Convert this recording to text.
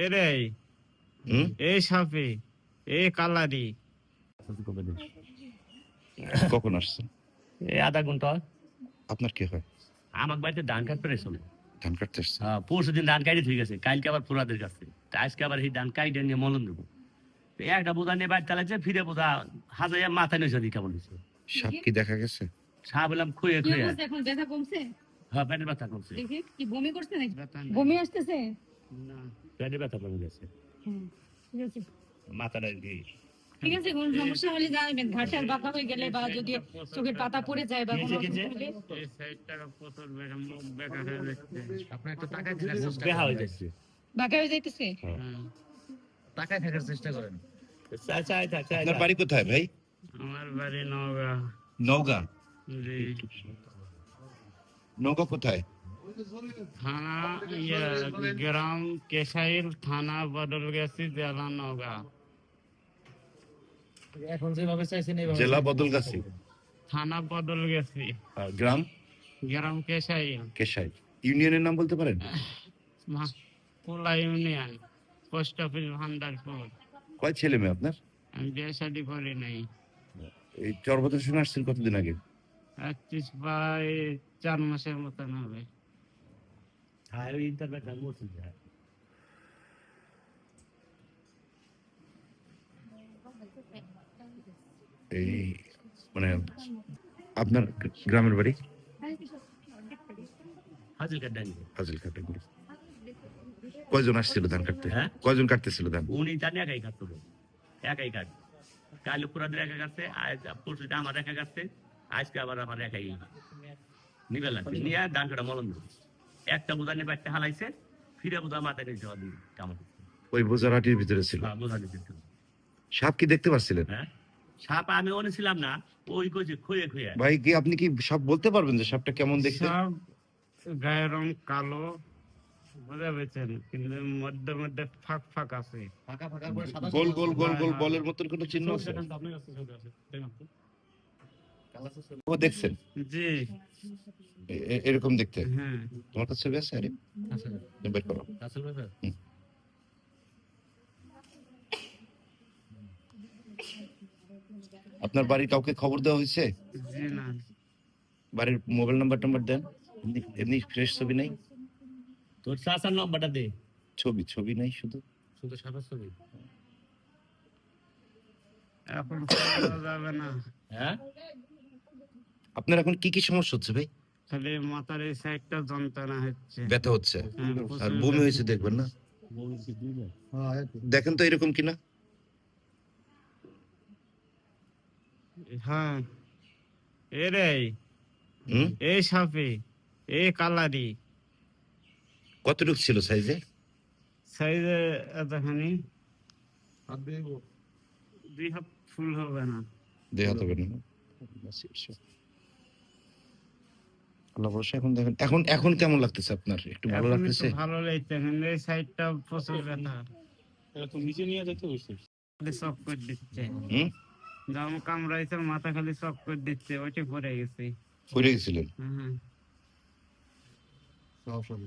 এ রে এই সাপে এ কালারি। কখন আসছেন? এই আধা ঘণ্টা আপনার কি হয়? আমার বাড়িতে ধান কাটতে রেছিল ধান কাটতে আসছেন পরশু দিন ধান কাটি ঠিক আছে কালকে আবার ফুরাদের কাছে। আজকে আবার এই ধান কাইটে নিয়ে মলন দেবো। একটা বোঝা নিয়ে বাড়ি চালাচ্ছে ফিরে বোঝা হাজার মাথায় নইছে দিকে বলেছে সাপ কি দেখা গেছে? সাহা বললাম খুঁয়ে খুঁয়ে। এখন? ব্যথা কমছে? হ্যাঁ পেটের ব্যথা দেখি কি বমি করছে নাকি? বমি আসতেছে? না। ব্যথা কমে গেছে হ্যাঁ মাথাটা কি ঠিক আছে কোন সমস্যা হলে জানাবেন। ঘাটার বাঁকা হয়ে গেলে বা যদি চোখের পাতা পড়ে যায় বা কোনো বেঁকা হয়ে যাচ্ছে। আপনি একটু তাকায় থাকার হয়ে হয়ে যাইতেছে। তাকায় থাকার চেষ্টা করেন। আপনার বাড়ি কোথায় ভাই? আমার বাড়ি নওগাঁ। নওগাঁ। জি। নওগাঁ কোথায়? থানা ইয়ে গ্রাম কেশাইল থানা বদল গেছি জেলা নওগাঁ এখন যেভাবে চাইছেন এইভাবে জেলা বদলগাছি থানা বদল গেছি গ্রাম? গ্রাম কেশাইল। কেশাই ইউনিয়নের নাম বলতে পারেন? পোলা ইউনিয়ন পোস্ট অফিস ভান্ডারপুর। কয় ছেলে মেয়ে আপনার? আমি বিয়ে শাদি করি নাই। এই চরবত শুনে আসছেন কতদিন আগে? একত্রিশ বাই চার মাসের মতন হবে। হ্যাঁ ওই ইন্টারনেট বলছি এই মানে আপনার গ্রামের বাড়ি হাজির কাট ডানি ফাজিল কাটে কয়জন আসছিল ধান কাটতে হ্যাঁ? কয়জন কাটতেছিল ধান উনি জানি একাই কাটতো একাই কাট কাল পুরাদের একা কাটছে আজ পরশুটা আমার একা কাটছে আজকে আবার আমার একাই নিবে লাগছে নিয়ে ডান কাটা মলম দেবো একটা বোঝা নিয়ে বাড়িতে হালাইছে ফিরে বোঝা মাথায় নিয়ে কামড় ওই বোঝারাটির ভিতরে ছিল। হ্যাঁ, সাপ কি দেখতে পাচ্ছিলেন হ্যাঁ সাপ আমি ওনে ছিলাম না ওই কইছে খুঁয়ে খুঁয়ে। ভাই কি আপনি কি সব বলতে পারবেন যে সাপটা কেমন দেখতে? গায়ের রং কালো বুঝা পেয়েছেন কিন্তু মধ্যে মধ্যে ফাঁক ফাঁক আছে। ফাঁকা ফাঁকা গোল গোল গোল গোল হ্যাঁ, বলের মতন কোনো চিহ্ন আছে? ও দেখছেন? জি। এরকম দেখতে। হ্যাঁ। তোমার কাছে ছবি আছে আরে? আছে। বের করো। আপনার বাড়ির কাউকে খবর দেওয়া হয়েছে? বাড়ির মোবাইল নাম্বার টাম্বার দেন। এমনি- এমনি ফ্রেশ ছবি নেই? তোর চাচার নাম্বারটা দে। ছবি ছবি নেই শুধু? শুধু সাদা ছবি। এখন যাবে না। হ্যাঁ? আপনার এখন কি কি সমস্যা হচ্ছে ভাই? খালি মাথার এই সাইডটা যন্ত্রণা হচ্ছে। ব্যথা হচ্ছে। হ্যাঁ, আর বমি হয়েছে দেখবেন না? দেখেন তো এরকম কিনা? হ্যাঁ। এ রে। এই সাপে। এই কালারি। কতটুকু ছিল সাইজে? সাইজে এতখানি? দুই হাত ফুল হবে না। দেখাতে হবে না। আল্লাহ ভরসা। এখন দেখেন এখন এখন কেমন লাগতেছে আপনার? একটু ভালো লাগতেছে? ভালো লাগছে এই সাইডটা প্রচুর ব্যথা। নিচে নিয়ে যেতে হইছে? সব করে দিচ্ছে। হুম? জাম কামড়াইছে মাথা খালি সব করে দিচ্ছে ওইটা পড়ে গেছে। পড়ে গেছিলেন? হুম। সব সব